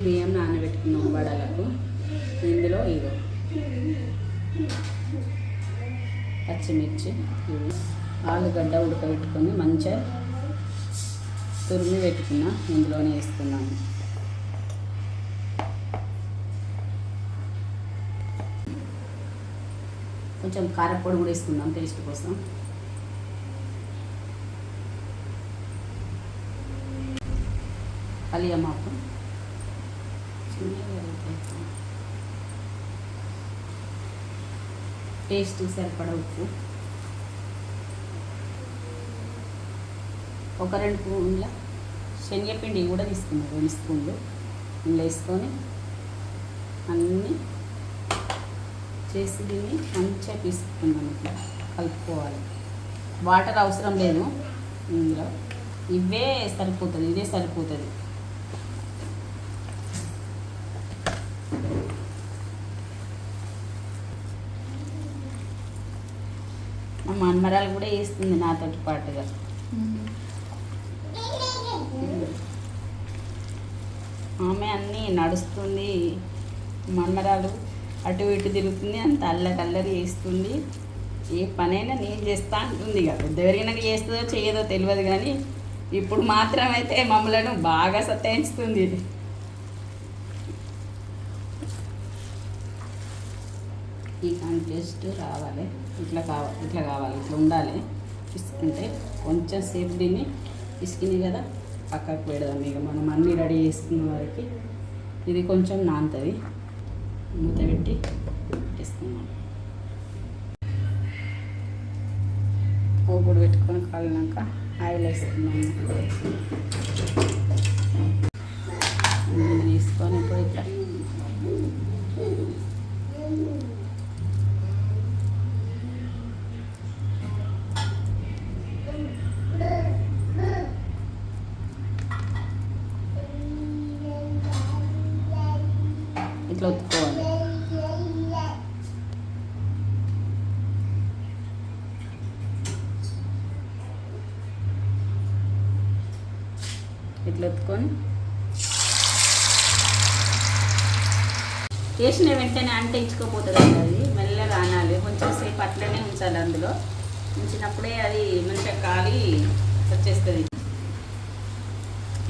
బియ్యం నానబెట్టుకున్నాం వడలకు ఇందులో ఇగో పచ్చిమిర్చి ఆలుగడ్డ ఉడకబెట్టుకొని మంచిగా తురిమి పెట్టుకున్న ఇందులోనే వేసుకున్నాము కొంచెం కారపొడి కూడా వేసుకుందాం టేస్ట్ కోసం. కలియమాకు. టేస్ట్ సరిపడ ఉప్పు. ఒక రెండు స్పూన్ల శనగపిండి కూడా తీసుకున్నాను రెండు స్పూన్లు. ఇందులో వేసుకొని అన్నీ చేసి దీన్ని మంచిగా తీసుకుందాం ఇట్లా కలుపుకోవాలి. వాటర్ అవసరం లేదు ఇందులో. ఇవే సరిపోతుంది ఇదే సరిపోతుంది. మన్మరాలు కూడా వేస్తుంది నాతోటి పాటుగా. ఆమె అన్నీ నడుస్తుంది. మన్మరాలు అటు ఇటు తిరుగుతుంది అంత అల్లకల్లరి వేస్తుంది ఏ పనైనా నేను చేస్తా అంటుంది కదా ఎవరికైనా చేస్తుందో చేయదో తెలియదు కానీ ఇప్పుడు మాత్రమైతే మమ్మలను బాగా సతాయించుతుంది ఈ కాంటెస్ట్ రావాలి. ఇట్లా కావాలి ఇట్లా కావాలి. ఇట్లా ఉండాలి. తీసుకుంటే కొంచెం సేపు దీన్ని ఇసుకింది కదా పక్కకు పెడదాం. ఇక మనం అన్నీ రెడీ చేసుకున్న వరకు ఇది కొంచెం నానుతుంది మూత పెట్టి పెట్టేసుకున్నాం పోగుడు పెట్టుకొని కాలినాక ఆయిల్ వేసుకున్నాము ఇట్లా ఒత్తుకోవాలి. ఇట్లా ఒత్తుకొని. వేసిన వెంటనే అంటే ఇచ్చుకోపోతుంది అది. మెల్లగా ఆనాలి కొంచెం సేపు అట్లనే ఉంచాలి అందులో. ఉంచినప్పుడే అది మంచిగా కాలి వచ్చేస్తుంది.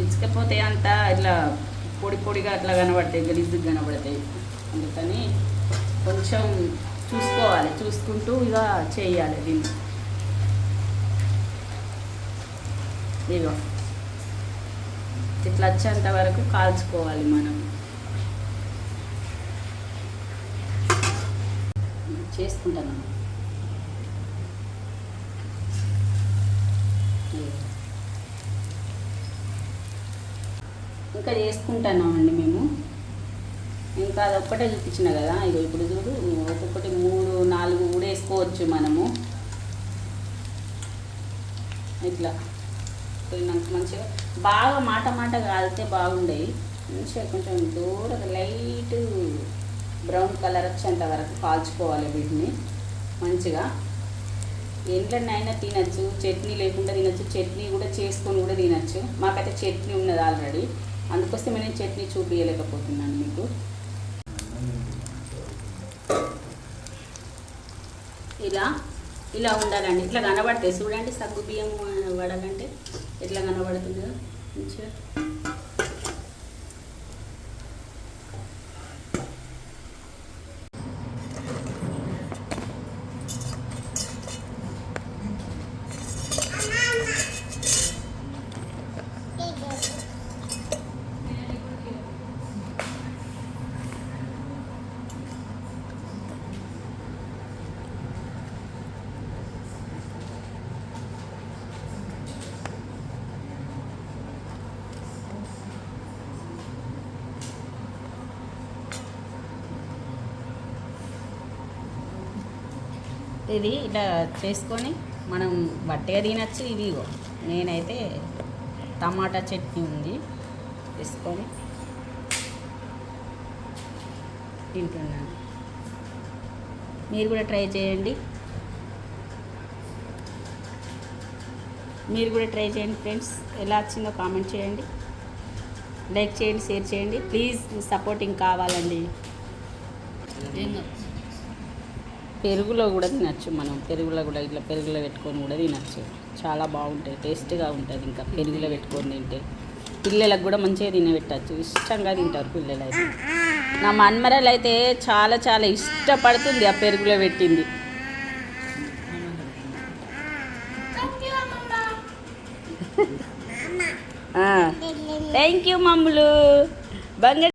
ఇచ్చకపోతే అంతా ఇట్లా పొడి పొడిగా అట్లా కనబడతాయి గలీజ్గా కనబడతాయి. అందుకని కొంచెం చూసుకోవాలి చూసుకుంటూ ఇక చేయాలి దీన్ని. ఇగో ఇట్లా వచ్చేంత వరకు కాల్చుకోవాలి మనం. చేసుకుంటాను. ఇంకా చేసుకుంటున్నామండి మేము. ఇంకా అది ఒక్కటే చూపించిన కదా ఇగో ఇప్పుడు చూడు ఒక్కొక్కటి మూడు నాలుగు కూడా వేసుకోవచ్చు మనము. ఇట్లా. పోయినాక మంచిగా బాగా మాట మాట కాలితే బాగుండేవి మంచిగా కొంచెం దూరం లైట్ బ్రౌన్ కలర్ వచ్చేంత వరకు కాల్చుకోవాలి వీటిని. మంచిగా. ఎండ్లనైనా తినచ్చు చట్నీ లేకుండా తినచ్చు చట్నీ కూడా చేసుకొని కూడా తినచ్చు. మాకైతే చట్నీ ఉన్నది ఆల్రెడీ. అందుకోసం నేను చట్నీ చూపించలేకపోతున్నాను మీకు. ఇలా ఇలా ఉండాలండి. ఇట్లా కనబడతాయి చూడండి సగ్గు బియ్యం వడలంటే ఎట్లా కనబడుతుందో. మంచిగా ఇది ఇట్లా చేసుకొని మనం బట్టగా తినచ్చు ఇది నేనైతే టమాటా చట్నీ ఉంది వేసుకొని తింటున్నాను. మీరు కూడా ట్రై చేయండి. మీరు కూడా ట్రై చేయండి ఫ్రెండ్స్. ఎలా వచ్చిందో కామెంట్ చేయండి. లైక్ చేయండి షేర్ చేయండి. ప్లీజ్ సపోర్టింగ్ కావాలండి. పెరుగులో కూడా తినచ్చు మనం. పెరుగులో కూడా ఇట్లా పెరుగులో పెట్టుకొని కూడా తినచ్చు. చాలా బాగుంటాయి. టేస్ట్గా ఉంటుంది ఇంకా పెరుగులో పెట్టుకొని తింటే. పిల్లలకు కూడా మంచిగా తినబెట్టచ్చు. ఇష్టంగా తింటారు పిల్లలు అయితే నా మన్మరాలు అయితే చాలా చాలా ఇష్టపడుతుంది ఆ పెరుగులో పెట్టింది. థ్యాంక్ యూ మమ్ములు. బంగారు